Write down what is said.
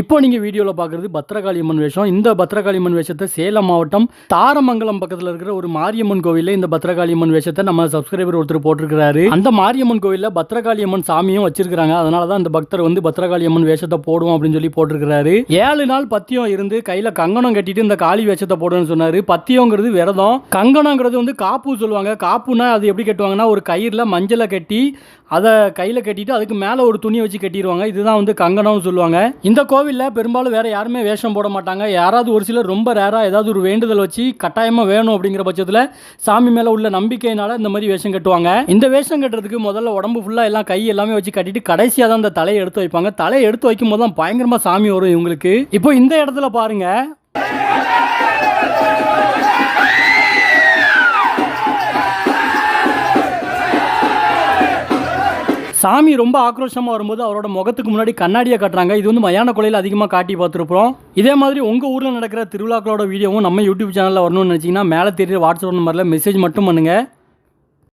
இப்போ நீங்கள் வீடியோவில் பார்க்குறது பத்ரகாளியம்மன் வேஷம். இந்த பத்திரகாளி அம்மன் வேஷத்தை சேலம் மாவட்டம் தாரமங்கலம் பக்கத்தில் இருக்கிற ஒரு மாரியம்மன் கோவிலில் இந்த பத்ரகாளியம்மன் வேஷத்தை நம்ம சப்ஸ்கிரைபர் ஒருத்தர் போட்டிருக்கிறாரு. அந்த மாரியம்மன் கோவிலில் பத்ரகாளியம்மன் சாமியும் வச்சிருக்காங்க அதனால தான் இந்த பக்தர் வந்து பத்ரகாளியம்மன் வேஷத்தை போடுவோம் அப்படின்னு சொல்லி போட்டிருக்கிறாரு. ஏழு நாள் பத்தியம் இருந்து கையில் கங்கணம் கட்டிட்டு இந்த காளி வேஷத்தை போடுன்னு சொன்னார். பத்தியங்கிறது விரதம். கங்கணங்கிறது வந்து காப்பு சொல்லுவாங்க. காப்புனா அது எப்படி கட்டுவாங்கன்னா ஒரு கயிறில் மஞ்சளை கட்டி அதை கையில் கட்டிட்டு அதுக்கு மேலே ஒரு துணியை வச்சு கட்டிடுவாங்க. இதுதான் வந்து கங்கணம்னு சொல்லுவாங்க. இந்த கோ கோவிலில் பெரும்பாலும் வேறு யாருமே வேஷம் போட மாட்டாங்க. யாராவது ஒரு சிலர் ரொம்ப ரேராக ஏதாவது ஒரு வேண்டுதல் வச்சு கட்டாயமாக வேணும் அப்படிங்கிற பட்சத்தில் சாமி மேலே உள்ள நம்பிக்கையினால் இந்த மாதிரி வேஷம் கட்டுவாங்க. இந்த வேஷம் கட்டுறதுக்கு முதல்ல உடம்பு ஃபுல்லாக எல்லாம் கை எல்லாமே வச்சு கட்டிட்டு கடைசியாக தான் இந்த தலையை எடுத்து வைப்பாங்க. தலையை எடுத்து வைக்கும் போது தான் பயங்கரமாக சாமி வரும் இவங்களுக்கு. இப்போ இந்த இடத்துல பாருங்கள் சாமி ரொம்ப ஆக்ரோஷமாக வரும்போது அவரோட முகத்துக்கு முன்னாடி கண்ணாடியை காட்டுறாங்க. இது வந்து மயான கொலையில் அதிகமாக காட்டி பார்த்துருப்போம். இதே மாதிரி உங்கள் ஊரில் நடக்கிற திருவிழாக்களோட வீடியோவும் நம்ம யூடியூப் சேனலில் வரணும்னு நினச்சிங்கன்னா மேலே தெரியுற வாட்ஸ்அப் நம்பரில் மெசேஜ் மட்டும் பண்ணுங்கள்